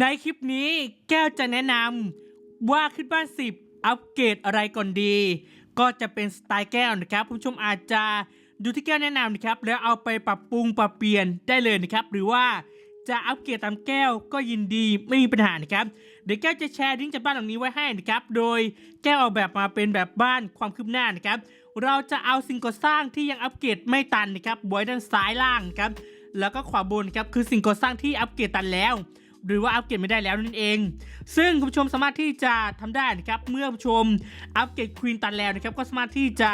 ในคลิปนี้แก้วจะแนะนำว่าขึ้นบ้าน 10 อัปเกรดอะไรก่อนดี ก็จะเป็นสไตล์แก้วนะครับผู้ชมอาจจะดูที่แก้วแนะนำนะครับ แล้วเอาไปปรับปรุงปรับเปลี่ยนได้เลยนะครับ หรือว่าจะอัปเกรดตามแก้วก็ยินดีไม่มีปัญหานะครับ เดี๋ยวแก้วจะแชร์ลิงก์จากบ้านหลังนี้ไว้ให้นะครับ โดยแก้วออกแบบมาเป็นแบบบ้านความคืบหน้านะครับ เราจะเอาสิ่งก่อสร้างที่ยังอัปเกรดไม่ตันนะครับไว้ด้านซ้ายล่างครับแล้วก็ขวาบนครับคือสิ่งก่อสร้างที่อัปเกรดตันแล้ว หรือว่าอัปเกรดไม่ได้แล้วนั่นเอง ซึ่งคุณผู้ชมสามารถที่จะทำได้นะครับเมื่อผู้ชมอัปเกรดควีนตันแล้วนะครับก็สามารถที่จะ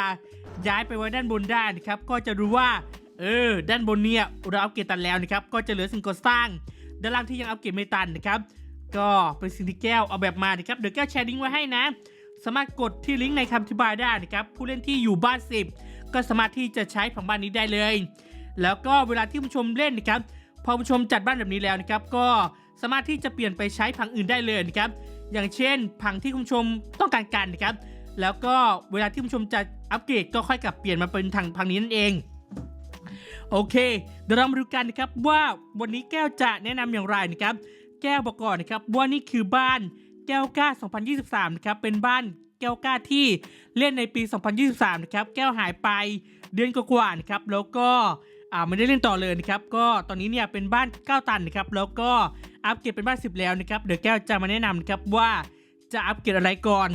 ย้ายไปไว้ด้านบนได้นะครับก็จะรู้ว่าเออด้านบนเนี่ยเราอัปเกรดตันแล้วนะครับก็จะเหลือสิ่งก่อสร้าง ด้านล่างที่ยังอัปเกรดไม่ตันนะครับก็เป็นสิ่งที่แก้วเอาแบบมานะครับเดี๋ยวแก้วแชร์ลิงก์ไว้ให้นะสามารถกดที่ลิงก์ในคำอธิบายได้นะครับผู้เล่นที่อยู่บ้าน 10 ก็สามารถที่จะใช้ผังบ้านนี้ได้เลย แล้วก็เวลาที่ผู้ชมเล่นนะครับพอผู้ชมจัดบ้านแบบนี้แล้วนะครับ ก็ สามารถที่จะเปลี่ยนไปใช้ผังอื่นได้เลยนะครับ อย่างเช่น ผังที่คุณชมต้องการกันนะครับ แล้วก็เวลาที่คุณชมจะอัปเกรดก็ค่อยกลับเปลี่ยนมาเป็นทางผังนี้นั่นเอง โอเค เดี๋ยวเรามาดูกันนะครับว่าวันนี้แก้วจะแนะนำอย่างไรนะครับ แก้วบอกก่อนนะครับว่านี่คือบ้านแก้วก้า 2023 นะครับ เป็นบ้านแก้วก้าที่เล่นในปี 2023 นะครับ แก้วหายไปเดือนกว่าๆนะครับ แล้วก็อ่าไม่ได้เล่นต่อเลยนะครับ ก็ตอนนี้เนี่ยเป็นบ้าน9ตันนะครับ แล้วก็ อัปเกรดเป็นบ้าน10แล้วนะครับเดี๋ยวแก้วจะมาแนะนำนะครับว่าจะอัปเกรดอะไรก่อน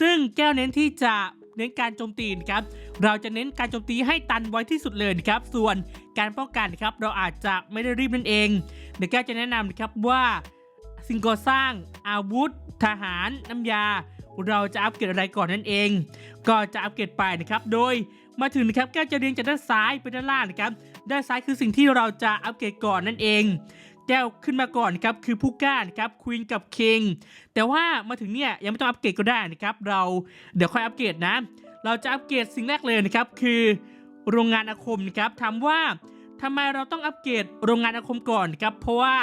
ซึ่งแก้วเน้นที่จะเน้นการโจมตีนะครับเราจะเน้นการโจมตีให้ตันไวที่สุดเลยครับ ส่วนการป้องกันนะครับเราอาจจะไม่ได้รีบนั่นเอง เดี๋ยวแก้วจะแนะนำนะครับว่าสิ่งก่อสร้างอาวุธ ทหารน้ำยา เราจะอัปเกรดอะไรก่อนนั่นเอง ก็จะอัปเกรดไปนะครับ โดยมาถึงนะครับแก้วจะเรียงจากด้านซ้ายไปด้านล่างนะครับด้านซ้ายคือสิ่งที่เราจะอัปเกรดก่อนนั่นเอง แก้วขึ้นมาก่อนครับคือผู้ก้านครับควีนกับคิงแต่ว่ามาถึงเนี่ยยังไม่ต้องอัปเกรดก็ได้นะครับเราเดี๋ยวค่อยอัปเกรดนะ เราจะอัปเกรดสิ่งแรกเลยนะครับคือโรงงานอาคมนะครับถามว่าทำไมเราต้องอัปเกรดโรงงานอาคมก่อนครับเพราะว่า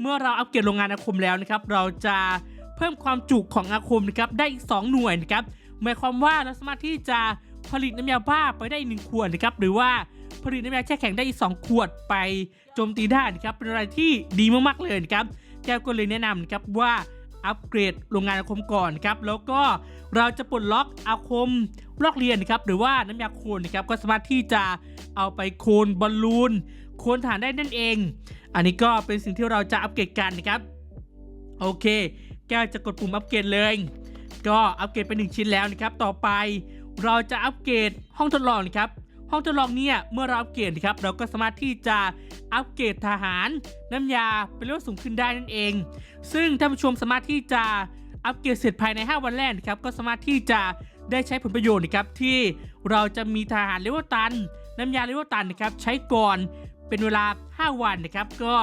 เมื่อเราอัปเกรดโรงงานอาคมแล้วนะครับเราจะเพิ่มความจุของอาคมนะครับได้อีก 2 หน่วยนะครับหมายความว่าเราสามารถที่จะ ผลิตน้ำยาบ้าไปได้อีกหนึ่งขวดนะครับหรือว่าผลิตน้ำยาแช่แข็งได้อีก 2 ขวดไปโจมตีได้นะครับเป็นอะไรที่ดีมากๆเลยนะครับแก้วก็เลยแนะนำนะครับว่าอัปเกรดโรงงานอาคมก่อนนครับแล้วก็เราจะปลดล็อกอาคมลอกเรียนนะครับหรือว่าน้ำยาโคนนะครับก็สามารถที่จะเอาไปโคนบอลลูนโคนฐานได้นั่นเอง อันนี้ก็เป็นสิ่งที่เราจะอัปเกรดกันนะครับโอเค แก้วจะกดปุ่มอัปเกรดเลย ก็อัปเกรดไปหนึ่งชิ้นแล้วนะครับต่อไป เราจะอัปเกรดห้องทดลองนะครับห้องทดลองเนี่ยเมื่อเราอัปเกรดนะครับเราก็สามารถที่จะอัปเกรดทหาร น้ำยาเป็นเลเวลสูงขึ้นได้นั่นเอง ซึ่งท่านผู้ชมสามารถที่จะอัปเกรดเสร็จภายใน 5 วันแรกนะครับก็สามารถที่จะได้ใช้ผลประโยชน์นะครับที่เราจะมีทหารเลเวลตัน น้ำยาเลเวลตันนะครับใช้ก่อนเป็นเวลา 5 วันนะครับ ก็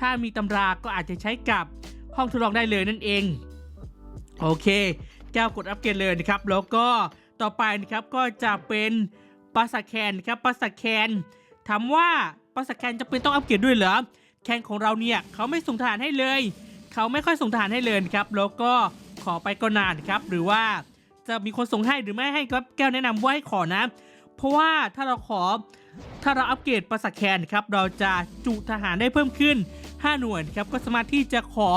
ถ้ามีตำราก็อาจจะใช้กับห้องทดลองได้เลยนั่นเอง โอเคแก้วกดอัปเกรดเลยนะครับ แล้วก็ ต่อไปนะครับก็จะเป็นปราสาทแคนนะครับปราสาทแคนถามว่าปราสาทแคนจะเป็นต้องอัปเกรดด้วยเหรอแคนของเราเนี่ยเขาไม่ส่งทหารให้เลย เขาไม่ค่อยส่งทหารให้เลยนะครับแล้วก็ขอไปก็นานครับ หรือว่าจะมีคนส่งให้หรือไม่ให้ก็แก้วแนะนำว่าให้ขอนะ เพราะว่าถ้าเราขอถ้าเราอัปเกรดปราสาทแคนนะครับเราจะจุทหารได้เพิ่มขึ้น 5 หน่วยนะครับก็สามารถที่จะขอ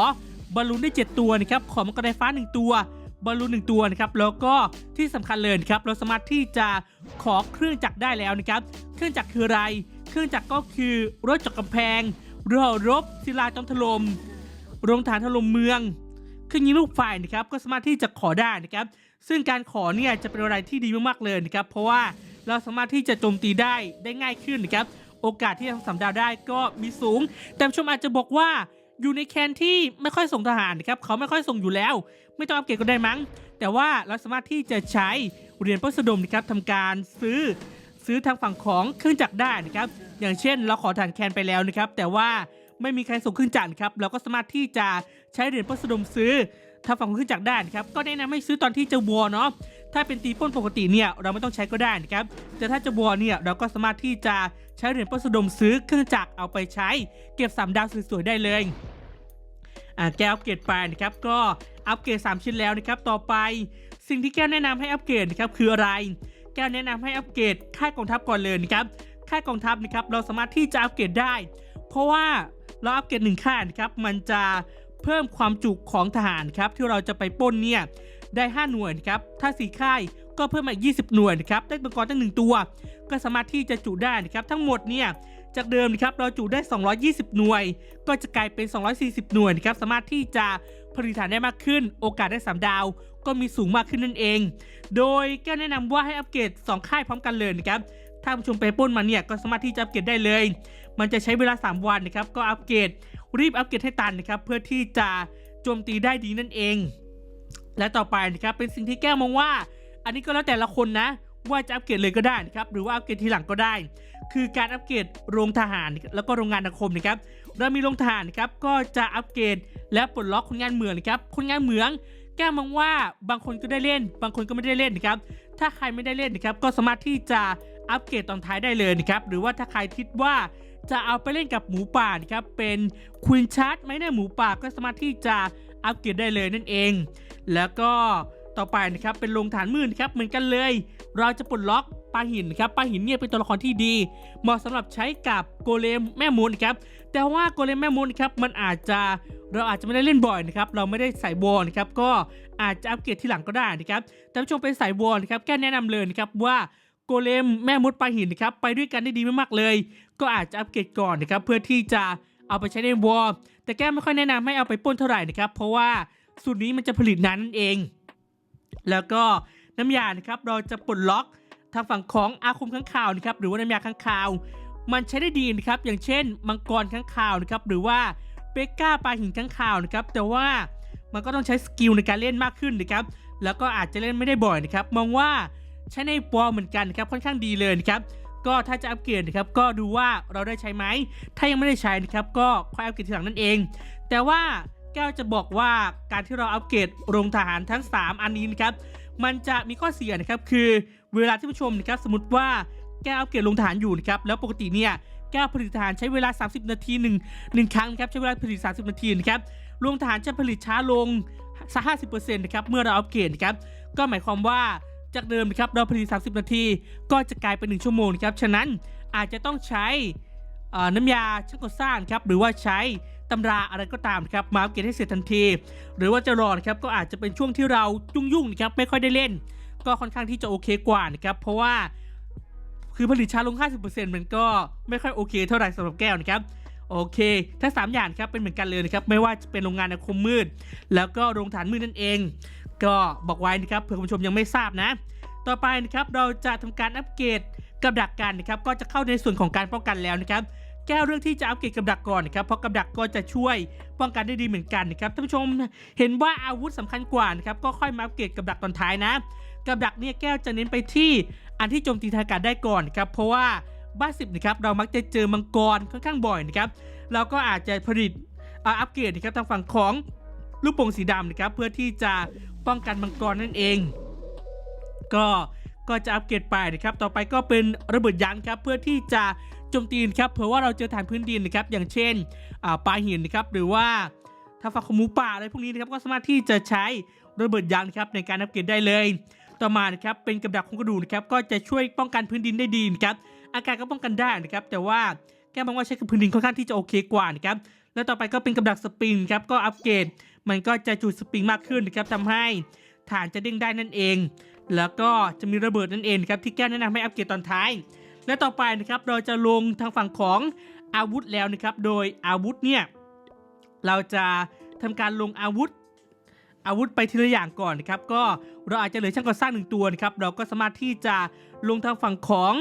บอลลูนได้ 7 ตัวนะครับขอมังกรไฟฟ้า 1 ตัว บอลลูน1ตัวนะครับแล้วก็ที่สำคัญเลยครับเราสามารถที่จะขอเครื่องจักรได้แล้วนะครับ เครื่องจักรคืออะไร เครื่องจักรก็คือรถจักรกำแพงเรือรบศิลาจอมถล่มโรงฐานถล่มเมืองเครื่องยิงลูกไฟนะครับก็สามารถที่จะขอได้นะครับ ซึ่งการขอเนี่ยจะเป็นอะไรที่ดีมากๆเลยนะครับ เพราะว่าเราสามารถที่จะโจมตีได้ได้ง่ายขึ้นนะครับ โอกาสที่จะทำสามดาวได้ก็มีสูง แต่ชมอาจจะบอกว่า อยู่ในแคนที่ไม่ค่อยส่งทหารนะครับเขาไม่ค่อยส่งอยู่แล้ว ไม่ต้องอัปเกรดก็ได้มั้ง แต่ว่าเราสามารถที่จะใช้เหรียญพัสดมนะครับทำการซื้อซื้อทางฝั่งของเครื่องจักรได้นะครับอย่างเช่นเราขอฐานแคนไปแล้วนะครับ แต่ว่าไม่มีใครส่งเครื่องจักรครับเราก็สามารถที่จะใช้เหรียญพัสดมซื้อทางฝั่งของเครื่องจักรได้นะครับก็แนะนำให้ซื้อตอนที่จะวัวเนาะถ้าเป็นตีพ่นปกติเนี่ยเราไม่ต้องใช้ก็ได้นะครับแต่ถ้าจะวัวเนี่ยเราก็สามารถที่จะใช้เหรียญพัสดมซื้อเครื่องจักรเอาไปใช้ เก็บสามดาวสวยๆได้เลย แก้อัปเกรดไปนะครับก็อัปเกรด 3 ชิ้นแล้วนะครับต่อไป สิ่งที่แก้วแนะนำให้อัปเกรดนะครับคืออะไร แก้วแนะนำให้อัปเกรดค่ายกองทัพก่อนเลยนะครับค่ายกองทัพนะครับเราสามารถที่จะอัปเกรดได้ เพราะว่าเราอัปเกรดหนึ่งค่ายนะครับมันจะเพิ่มความจุของทหารครับที่เราจะไปป้นเนี่ยได้ 5 หน่วยนะครับถ้า4ค่ายก็เพิ่มมาอีก 20 หน่วยนะครับได้มังกรตั้งหนึ่งตัว ก็สามารถที่จะจุได้นะครับทั้งหมดเนี่ย จากเดิมนะครับเราจุได้ 220 หน่วย ก็จะกลายเป็น 240 หน่วยนะครับสามารถที่จะผลิตฐานได้มากขึ้น โอกาสได้ 3 ดาว ก็มีสูงมากขึ้นนั่นเอง โดยแก้วแนะนำว่าให้อัปเกรด 2 ค่ายพร้อมกันเลยนะครับถ้าผู้ชมไปป้นมาเนี่ยก็สามารถที่จะอัปเกรดได้เลย มันจะใช้เวลา 3 วันนะครับก็อัปเกรดรีบอัปเกรดให้ตันนะครับเพื่อที่จะโจมตีได้ดีนั่นเอง และต่อไปนะครับเป็นสิ่งที่แก้วมองว่า อันนี้ก็แล้วแต่ละคนนะว่าจะอัปเกรดเลยก็ได้นะครับหรือว่าอัปเกรดทีหลังก็ได้ คือการอัปเกรดโรงทหารแล้วก็โรงงานอาคมนะครับเรามีโรงทหารนะครับก็จะอัปเกรดและปลดล็อกคนงานเหมืองนะครับคนงานเหมืองแก้มองว่าบางคนก็ได้เล่น บางคนก็ไม่ได้เล่นนะครับ ถ้าใครไม่ได้เล่นนะครับ ก็สามารถที่จะอัปเกรดตอนท้ายได้เลยนะครับ หรือว่าถ้าใครคิดว่าจะเอาไปเล่นกับหมูป่านะครับ เป็นควีนชาร์ดไม่ได้หมูป่าก็สามารถที่จะอัปเกรดได้เลยนั่นเอง แล้วก็ต่อไปนะครับเป็นโรงฐานมืดนครับเหมือนกันเลย เราจะปลดล็อกปลาหินนะครับปลาหินเนี่ยเป็นตัวละครที่ดี เหมาะสำหรับใช้กับโกเลมแม่มดนครับแต่ว่าโกเลมแม่มดนครับมันอาจจะเราอาจจะไม่ได้เล่นบ่อยนะครับเราไม่ได้ใส่วอลนะครับก็อาจจะอัปเกรดที่หลังก็ได้นะครับแต่ผู้ชมเป็นสายวอลนะครับแก้แนะนำเลยนะครับว่าโกเลมแม่มดปลาหินนะครับไปด้วยกันได้ดีมากๆเลย ก็อาจจะอัปเกรดก่อนนะครับเพื่อที่จะเอาไปใช้ในวอลแต่แก้ไม่ค่อยแนะนำให้เอาไปปล้นเท่าไหร่นะครับเพราะว่าสูตรนี้มันจะผลิตนานนั่นเอง แล้วก็ น้ำยานะครับเราจะปลดล็อกทางฝั่งของอาคมข้างข่าวนะครับหรือว่าน้ำยาข้างข่าว มันใช้ได้ดีนะครับอย่างเช่น มังกรข้างข่าวนะครับหรือว่าเบก้าปลาหินข้างข่าวนะครับแต่ว่ามันก็ต้องใช้สกิลในการเล่นมากขึ้นนะครับแล้วก็อาจจะเล่นไม่ได้บ่อยนะครับมองว่าใช้ในวอเหมือนกันนะครับค่อนข้างดีเลยนะครับก็ถ้าจะอัปเกรดนะครับก็ดูว่าเราได้ใช้ไหมถ้ายังไม่ได้ใช้นะครับก็ค่อยอัปเกรดทีหลังนั่นเอง แต่ว่าแก้วจะบอกว่าการที่เราอัปเกรดโรงทหารทั้ง 3 อันนี้นะครับ มันจะมีข้อเสียนะครับคือเวลาที่ผู้ชมนะครับสมมติว่าแก้วอัปเกรดลงทหารอยู่นะครับแล้วปกติเนี่ยแก้วผลิตทหารใช้เวลา 30 นาที1 1ครั้งนะครับใช้เวลาผลิต 30 นาทีนะครับโรงทหารจะผลิตช้าลงสัก50%นต์นะครับเมื่อเราอัปเกรดนะครับก็หมายความว่าจากเดิมนะครับเราผลิต 30 นาที ก็จะกลายเป็น1ชั่วโมงนะครับฉะนั้นอาจจะต้องใช้น้ำยาช่างก่อสร้างครับหรือว่าใช้ ตำราอะไรก็ตามครับมาอัปเกรดให้เสร็จทันที หรือว่าจะรอนะครับก็อาจจะเป็นช่วงที่เรายุ่งๆนะครับไม่ค่อยได้เล่น ก็ค่อนข้างที่จะโอเคกว่านะครับเพราะว่าคือผลิตช้าลง 50%มันก็ไม่ค่อยโอเคเท่าไหร่สำหรับแก้วนะครับโอเคทั้ง3อย่างครับเป็นเหมือนกันเลยนะครับไม่ว่าจะเป็นโรงงานอาคมมืด แล้วก็โรงฐานมืดนั่นเอง ก็บอกไว้นะครับเผื่อคุณผู้ชมยังไม่ทราบนะ ต่อไปนะครับเราจะทำการอัปเกรดกับดักกันนะครับก็จะเข้าในส่วนของการป้องกันแล้วนะครับ แก้วเรื่องที่จะอัปเกรดกับดักก่อนนะครับเพราะกับดักก็จะช่วยป้องกันได้ดีเหมือนกันนะครับท่านผู้ชมเห็นว่าอาวุธสำคัญกว่านะครับก็ค่อยมาอัปเกรดกับดักตอนท้ายนะ กับดักเนี่ยแก้วจะเน้นไปที่อันที่โจมตีทางอากาศได้ก่อนครับเพราะว่าบ้านสิบนะครับเรามักจะเจอมังกรค่อนข้างบ่อยนะครับเราก็อาจจะผลิตอาอัปเกรดนะครับทางฝั่งของลูกโป่งสีดำนะครับเพื่อที่จะป้องกันมังกรนั่นเอง ก็ก็จะอัปเกรดไปนะครับต่อไปก็เป็นระเบิดยันครับเพื่อที่จะ โจมตีนครับเผื่อว่าเราเจอฐานพื้นดินนะครับอย่างเช่นอ่าปลาหินนะครับหรือว่าทางฝั่งขมูป่าอะไรพวกนี้นะครับก็สามารถที่จะใช้ระเบิดยันครับในการอัปเกรดได้เลย ต่อมานะครับเป็นกับดักของกระดูกนะครับก็จะช่วยป้องกันพื้นดินได้ดีนะครับอากาศก็ป้องกันได้นะครับแต่ว่าแก้มองว่าใช้กับพื้นดินค่อนข้างที่จะโอเคกว่านะครับแล้วต่อไปก็เป็นกับดักสปริงครับก็อัปเกรดมันก็จะจุดสปริงมากขึ้นนะครับทำให้ฐานจะเด้งได้นั่นเอง แล้วก็จะมีระเบิดนั่นเองครับที่แก้แนะนำให้อัปเกรดตอนท้าย และต่อไปนะครับเราจะลงทางฝั่งของอาวุธแล้วนะครับ โดยอาวุธเนี่ยเราจะทำการลงอาวุธ อาวุธไปทีละอย่างก่อนนะครับ ก็เราอาจจะเหลือช่างก่อสร้างหนึ่งตัวนะครับ เราก็สามารถที่จะลงทางฝั่งของ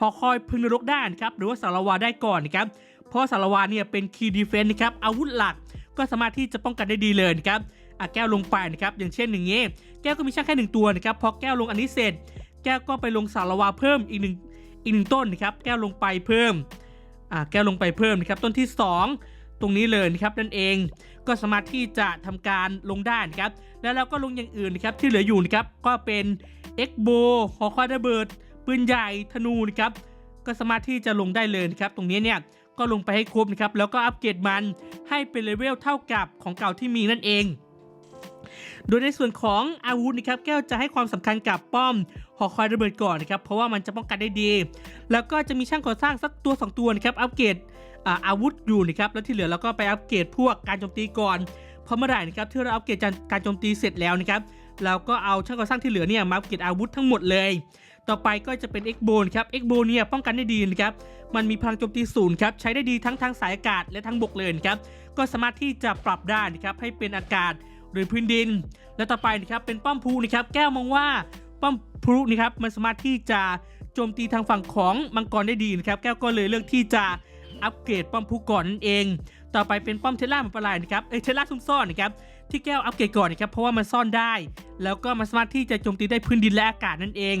หอคอยพึงนรกได้นะครับ หรือว่าสารวาได้ก่อนนะครับ เพราะสารวาเนี่ยเป็นคีย์ดีเฟนต์นะครับ อาวุธหลักก็สามารถที่จะป้องกันได้ดีเลยนะครับอะแก้วลงไปนะครับ อย่างเช่นอย่างงี้แก้วก็มีช่างแค่หนึ่งตัวนะครับ พอแก้วลงอันนี้เสร็จ แก้วก็ไปลงสารวาเพิ่มอีกหนึ่ง อีกหนึ่งต้นนะครับแก้วลงไปเพิ่มอ่าแก้วลงไปเพิ่มนะครับต้นที่ 2 ตรงนี้เลยนะครับนั่นเองก็สามารถที่จะทำการลงได้นะครับแล้วเราก็ลงอย่างอื่นนะครับที่เหลืออยู่นะครับก็เป็นเอ็กโบหอคอยระเบิดปืนใหญ่ธนูนะครับก็สามารถที่จะลงได้เลยนะครับตรงนี้เนี่ยก็ลงไปให้ครบนะครับแล้วก็อัปเกรดมันให้เป็นเลเวลเท่ากับของเก่าที่มีนั่นเอง โดยในส่วนของอาวุธนะครับแก้วจะให้ความสำคัญกับป้อมหอคอยระเบิดก่อนนะครับเพราะว่ามันจะป้องกันได้ดี แล้วก็จะมีช่างก่อสร้างสักตัว 2 ตัวนะครับอัปเกรดอาวุธอยู่นะครับแล้วที่เหลือเราก็ไปอัปเกรดพวกการโจมตีก่อนพราะเมื่อไหร่นะครับที่เราอัปเกรดการโจมตีเสร็จแล้วนะครับเราก็เอาช่างก่อสร้างที่เหลือเนี่ยมาอัปเกรดอาวุธทั้งหมดเลย ต่อไปก็จะเป็น X b o n ครับ X b o n เนี่ยป้องกันได้ดีนะครับมันมีพลังโจมตีศูนย์ครับใช้ได้ดีทั้งทางสายอากาศและทางบกเลยครับก็สามารถที่จะปรับได้นะครับให้เป็นอากาศ หรือพื้นดิน และต่อไปนะครับเป็นป้อมพลุนะครับแก้วมองว่าป้อมพลุนะครับมันสามารถที่จะโจมตีทางฝั่งของมังกรได้ดีนะครับแก้วก็เลยเลือกที่จะอัปเกรดป้อมพลุก่อนนั่นเอง ต่อไปเป็นป้อมเทสลามันประหลาดนะครับเอ้ยเทสลาซุ่มซ่อนนะครับที่แก้วอัปเกรดก่อนนะครับเพราะว่ามันซ่อนได้ แล้วก็มันสามารถที่จะโจมตีได้พื้นดินและอากาศนั่นเอง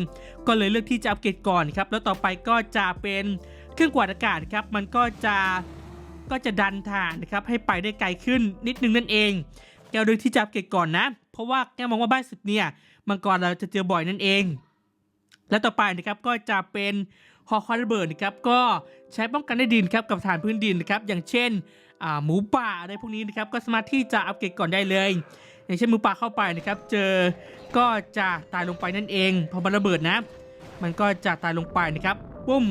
ก็เลยเลือกที่จะอัปเกรดก่อนครับแล้วต่อไปก็จะเป็นเครื่องกวาดอากาศครับมันก็จะก็จะดันฐานนะครับให้ไปได้ไกลขึ้นนิดนึงนั่นเอง ก้วเลือกที่จะอัปเกรดก่อนนะ เพราะว่าแก้วมองว่าบ้านสิบเนี่ยมังกรเราจะเจอบ่อยนั่นเอง และต่อไปนะครับก็จะเป็นฮอคอยระเบิดนะครับก็ใช้ป้องกันได้ดินครับกับฐานพื้นดินนะครับอย่างเช่นหมูป่าอะไรพวกนี้นะครับก็สามารถที่จะอัปเกรดก่อนได้เลย อย่างเช่นหมูป่าเข้าไปนะครับ เจอก็จะตายลงไปนั่นเองพอมันระเบิดนะ มันก็จะตายลงไปนะครับปุ้ม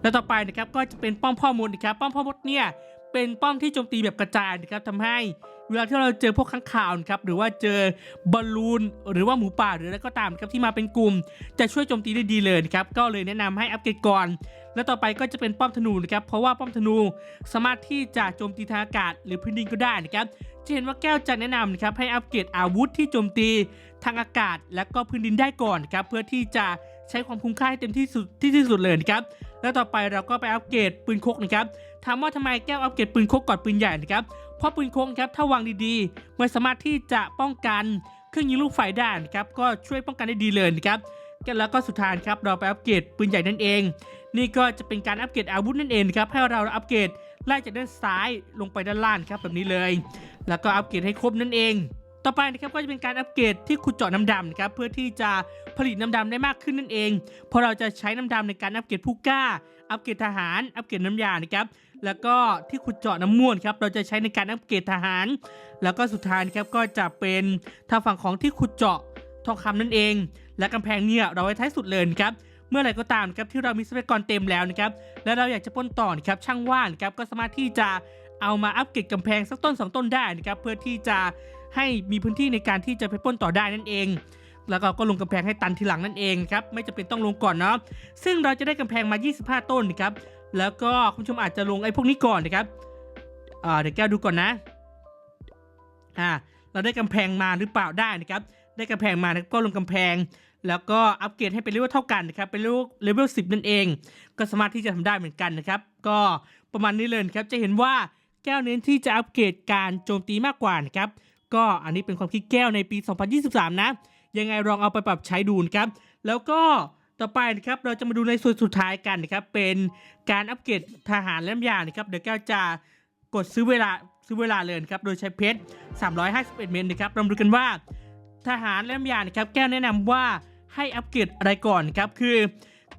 แล้วต่อไปนะครับก็จะเป็นป้อมพ่อมดนะครับป้อมพ่อมดเนี่ยเป็นป้อมที่โจมตีแบบกระจายนะครับทำให้ เวลาที่เราเจอพวกข้างข่าวนครับหรือว่าเจอบอลลูนหรือว่าหมูป่าหรืออะไรก็ตามครับที่มาเป็นกลุ่ม จะช่วยโจมตีได้ดีเลยครับก็เลยแนะนำให้อัปเกรดก่อน แล้วต่อไปก็จะเป็นป้อมธนูนะครับเพราะว่าป้อมธนูสามารถที่จะโจมตีทางอากาศ หรือพื้นดินก็ได้นะครับจะเห็นว่าแก้วจะแนะนำนะครับให้อัปเกรดอาวุธที่โจมตีทางอากาศ และก็พื้นดินได้ก่อนนครับเพื่อที่จะใช้ความคุ้มค่าให้เต็มที่สุดที่ที่สุดเลยนะครับแล้วต่อไปเราก็ไปอัปเกรดปืนคกนะครับถามว่าทำไมแก้วอัปเกรดปืนคกก่อนปืนใหญ่นะครับเราะปืนคกนะครับถ้าวางดีๆ มันสามารถที่จะป้องกันเครื่องยิงลูกไฟได้นะครับก็ช่วยป้องกันได้ดีเลยนะครับแล้วก็สุดท้ายครับเราไปอัปเกรดปืนใหญ่นั่นเอง นี่ก็จะเป็นการอัปเกรดอาวุธนั่นเองครับให้เราอัปเกรดไล่จากด้านซ้ายลงไปด้านล่างครับแบบนี้เลย แล้วก็อัปเกรดให้ครบนั่นเอง ต่อไปนะครับก็จะเป็นการอัปเกรดที่ขุดเจาะน้ำดำนะครับเพื่อที่จะผลิตน้ำดำได้มากขึ้นนั่นเองพราะเราจะใช้น้ำดำในการอัปเกรดผู้กล้า อัปเกรดทหาร อัปเกรดน้ำยานะครับ แล้วก็ที่ขุดเจาะน้ำม่วนครับเราจะใช้ในการอัปเกรดทหาร แล้วก็สุดท้ายครับก็จะเป็นทางฝั่งของที่ขุดเจาะทองคำนั่นเอง และกำแพงเนี่ยเราไว้ท้ายสุดเลยครับเมื่อไหร่ก็ตามครับที่เรามีทรัพยากรเต็มแล้วนะครับและเราอยากจะปล้นต่อนครับช่างว่างนครับก็สามารถที่จะเอามาอัปเกรดกำแพงสักต้นสองต้นได้นะครับเพื่อที่จะให้มีพื้นที่ในการที่จะไปปล้นต่อได้นั่นเอง แล้วก็ก็ลงกำแพงให้ตันทีหลังนั่นเองครับไม่จำเป็นต้องลงก่อนเนาะซึ่งเราจะได้กำแพงมา 25 ต้นนะครับ แล้วก็คุณผู้ชมอาจจะลงไอ้พวกนี้ก่อนนะครับอ่าเดี๋ยวแก้วดูก่อนนะอ่าเราได้กำแพงมาหรือเปล่าได้นะครับ ได้กำแพงมานะก็ลงกำแพง แล้วก็อัปเกรดให้เป็นเลเวลเท่ากันนะครับ เป็นเลเวลเลเวลสินั่นเอง ก็สามารถที่จะทำได้เหมือนกันนะครับ ก็ประมาณนี้เลยครับ จะเห็นว่าแก้วเน้นที่จะอัปเกรดการโจมตีมากกว่านะครับ ก็อันนี้เป็นความคิดแก้วในปี 2023 นะ ยังไงลองเอาไปปรับใช้ดูนะครับ แล้วก็ ต่อไปนะครับเราจะมาดูในส่วนสุดท้ายกันนะครับเป็นการอัปเกรดทหารและน้ำยานะครับเดี๋ยวแก้วจะกดซื้อเวลาซื้อเวลาเลยนะครับโดยใช้เพชร 351 เมตรนะครับเรามาดูกันว่าทหารและน้ำยานะครับแก้วแนะนำว่าให้อัปเกรดอะไรก่อนครับคือ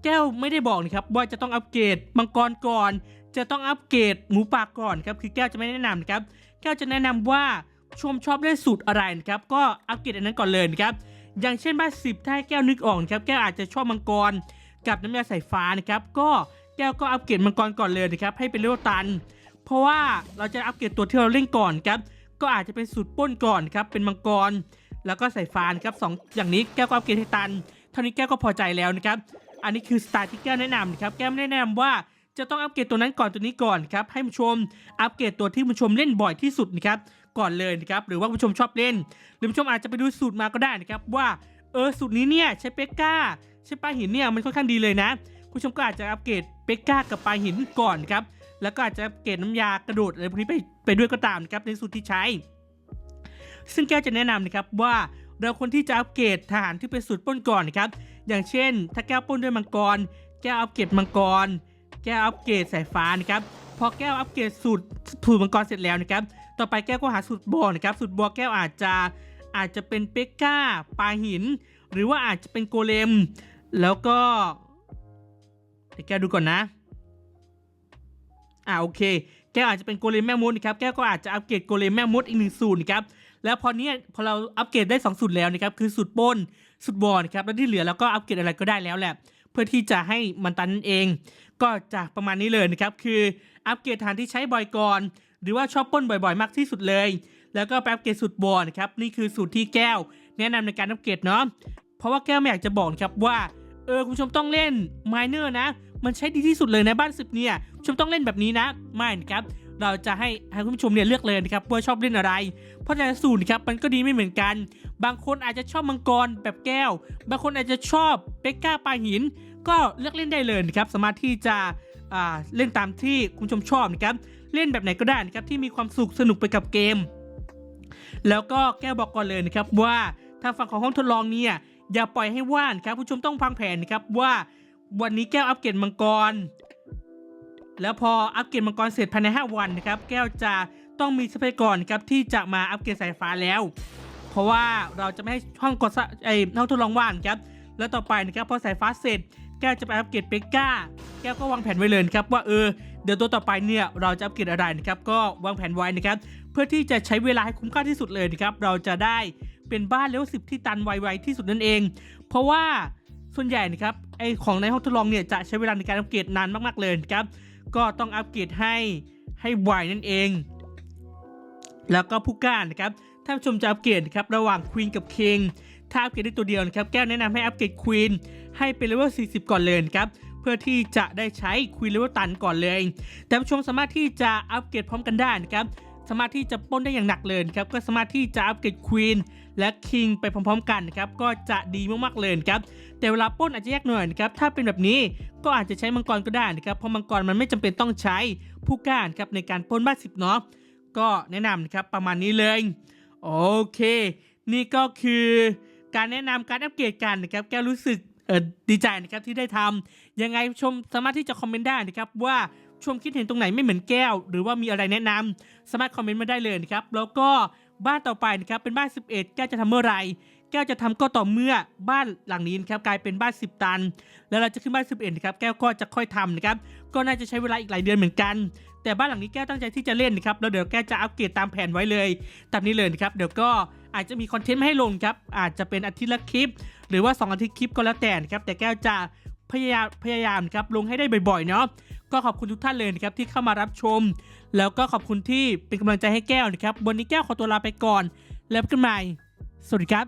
แก้วไม่ได้บอกนะครับว่าจะต้องอัปเกรดมังกรก่อน จะต้องอัปเกรดหมูป่าก่อนครับคือแก้วจะไม่แนะนำนะครับแก้วจะแนะนำว่าชมชอบเล่นสูตรอะไรนะครับก็อัปเกรดอันนั้นก่อนเลยนะครับ อย่างเช่นบ้านสิบถ้าแก้วนึกออกนครับแก้วอาจจะชอบมังกร กับน้ำยาสายฟ้านะครับ ก็แก้วก็อัปเกรดมังกรก่อนเลยนะครับให้เป็นเลเวลตัน เพราะว่าเราจะอัปเกรดตัวที่เราเล่นก่อนครับก็อาจจะเป็นสูตรป้นก่อนครับเป็นมังกร แล้วก็สายฟ้านะครับสองอย่างนี้แก้วก็อัปเกรดให้ตันเท่านี้แก้วก็พอใจแล้วนะครับอันนี้คือสไตล์ที่แก้วแนะนำนะครับแก้วไม่แนะนำว่าจะต้องอัปเกรดตัวนั้นก่อนตัวนี้ก่อนครับให้ผู้ชมอัปเกรดตัวที่ผู้ชมเล่นบ่อยที่สุดนะครับ ก่อนเลยนะครับหรือว่าผู้ชมชอบเล่น หรือผู้ชมอาจจะไปดูสูตรมาก็ได้นะครับว่าเออสูตรนี้เนี่ยใช้เปกก้าใช้ปลาหินเนี่ยมันค่อนข้างดีเลยนะ ผู้ชมก็อาจจะอัปเกรดเปกก้ากับปลาหินก่อนครับแล้วก็อาจจะอัปเกรดน้ำยากระโดดอะไรพวกนี้ไปไปด้วยก็ตามนะครับในสูตรที่ใช้ ซึ่งแก้วจะแนะนำนะครับว่าเราควรที่จะอัปเกรดทหารที่เป็นสูตรป้นก่อนนะครับอย่างเช่น ถ้าแก้วป้นด้วยมังกร แก้วอัปเกรดมังกร แก้วอัปเกรดสายฟ้านะครับพอแก้วอัปเกรดสูตรสูมังกรเสร็จแล้วนะครับ ต่อไปแก้วก็หาสูตรบัวนะครับสูตรบัวแก้วอาจจะอาจจะเป็นเปกก้าปลาหิน หรือว่าอาจจะเป็นโกเลม แล้วก็เดี๋ยวแก้วดูก่อนนะ อ่าโอเค แก้วอาจจะเป็นโกเลมแม่มดนะครับ แก้วก็อาจจะอัปเกรดโกเลมแม่มดอีกหนึ่งสูตรนะครับ แล้วพอเนี้ยพอเราอัปเกรดได้2สูตรแล้วนะครับ คือสูตรป้นสูตรบอลนะครับ แล้วที่เหลือเราก็อัปเกรดอะไรก็ได้แล้วแหละ เพื่อที่จะให้มันตันนั่นเอง ก็จะประมาณนี้เลยนะครับ คืออัปเกรดฐานที่ใช้บ่อยก่อน หรือว่าชอบป้นบ่อยๆ มากที่สุดเลย แล้วก็ไปอัปเกรดสุดบอนะครับนี่คือสูตรที่แก้ว แนะนำในการอัปเกรดเนาะเพราะว่าแก้วไม่อยากจะบอกนครับว่าเออคุณผู้ชมต้องเล่นไมเนอร์นะ มันใช้ดีที่สุดเลยในบ้านสิบเนี่ยคุณผู้ชมต้องเล่นแบบนี้นะไม่นะครับเราจะให้ให้คุณผู้ชมเนี่ยเลือกเลยนะครับว่าชอบเล่นอะไร เพราะแต่ละสูตรครับมันก็ดีไม่เหมือนกัน บางคนอาจจะชอบมังกรแบบแก้ว บางคนอาจจะชอบเปกก้าปลาหิน ก็เลือกเล่นได้เลยนะครับสามารถที่จะเล่นตามที่คุณผู้ชมชอบนะครับ เล่นแบบไหนก็ได้นะครับที่มีความสุขสนุกไปกับเกม แล้วก็แก้วบอกก่อนเลยนะครับว่าทางฝั่งของห้องทดลองเนี่ยอย่าปล่อยให้ว่างครับ ผู้ชมต้องพังแผนนะครับว่าวันนี้แก้วอัปเกรดมังกร แล้วพออัปเกรดมังกรเสร็จภายใน 5 วันนะครับ แก้วจะต้องมีทรัพยากรครับที่จะมาอัปเกรดสายฟ้าแล้ว เพราะว่าเราจะไม่ให้ห้องกดไอห้องทดลองว่างครับแล้วต่อไปนะครับพอสายฟ้าเสร็จแก้วจะไปอัปเกรดเปก้า แก้วก็วางแผนไว้เลยครับว่าเออ เดี๋ยวตัวต่อไปเนี่ยเราจะอัปเกรดอะไรนะครับก็วางแผนไว้นะครับเพื่อที่จะใช้เวลาให้คุ้มค่าที่สุดเลยนะครับเราจะได้เป็นบ้านเลเวลสิที่ตันไวๆที่สุดนั่นเอง เพราะว่าส่วนใหญ่นะครับไอของในห้องทดลองเนี่ยจะใช้เวลาในการอัปเกรดนานมากๆเลยนะครับก็ต้องอัปเกรดให้ให้ไวนั่นเอง แล้วก็ผู้กล้านะครับถ้าผู้ชมจะอัปเกรดครับระหว่างควีนกับคิงถ้าอัปเกรดได้ตัวเดียวนะครับแก้วแนะนำให้อัปเกรดควีนให้เป็นเลเวล40 ก่อนเลยครับ พื่อที่จะได้ใช้ควีนเลเวลตันก่อนเลย แต่ผู้ชมสามารถที่จะอัปเกรดพร้อมกันได้นะครับสามารถที่จะป้นได้อย่างหนักเลยครับก็สามารถที่จะอัปเกรดควีนและคิงไปพร้อมๆ กันนะครับก็จะดีมากๆเลยครับแต่เวลาป้นอาจจะยากหน่อยนะครับถ้าเป็นแบบนี้ก็อาจจะใช้มังกรก็ได้นะครับเพราะมังกรมันไม่จำเป็นต้องใช้ผู้ก้านครับในการป้นบ้านสิบเนาะก็แนะนำนะครับประมาณนี้เลยโอเค นี่ก็คือการแนะนำการอัปเกรดกันนะครับแกรู้สึก ดีใจนะครับที่ได้ทำยังไงชมสามารถที่จะคอมเมนต์ได้นะครับว่าชมคิดเห็นตรงไหนไม่เหมือนแก้ว หรือว่ามีอะไรแนะนำสามารถคอมเมนต์มาได้เลยนะครับแล้วก็บ้านต่อไปนะครับเป็นบ้าน 11 แก้วจะทำเมื่อไรแก้วจะทำก็ต่อเมื่อบ้านหลังนี้นะครับกลายเป็นบ้าน 10 ตัน แล้วเราจะขึ้นบ้าน11นะครับแก้วก็จะค่อยทำนะครับก็น่าจะใช้เวลาอีกหลายเดือนเหมือนกัน แต่บ้านหลังนี้แก้วตั้งใจที่จะเล่นนะครับแล้วเดี๋ยวแก้วจะอัปเกรดตามแผนไว้เลยตามนี้เลยนะครับเดี๋ยวก็ อาจจะมีคอนเทนต์ไม่ให้ลงครับ อาจจะเป็นอาทิตย์ละคลิป หรือว่า 2 อาทิตย์คลิปก็แล้วแต่นะครับ แต่แก้วจะพยายามพยายามครับลงให้ได้บ่อยๆเนาะก็ขอบคุณทุกท่านเลยนะครับที่เข้ามารับชม แล้วก็ขอบคุณที่เป็นกำลังใจให้แก้วนะครับวันนี้แก้วขอตัวลาไปก่อน แล้วพบกันใหม่ สวัสดีครับ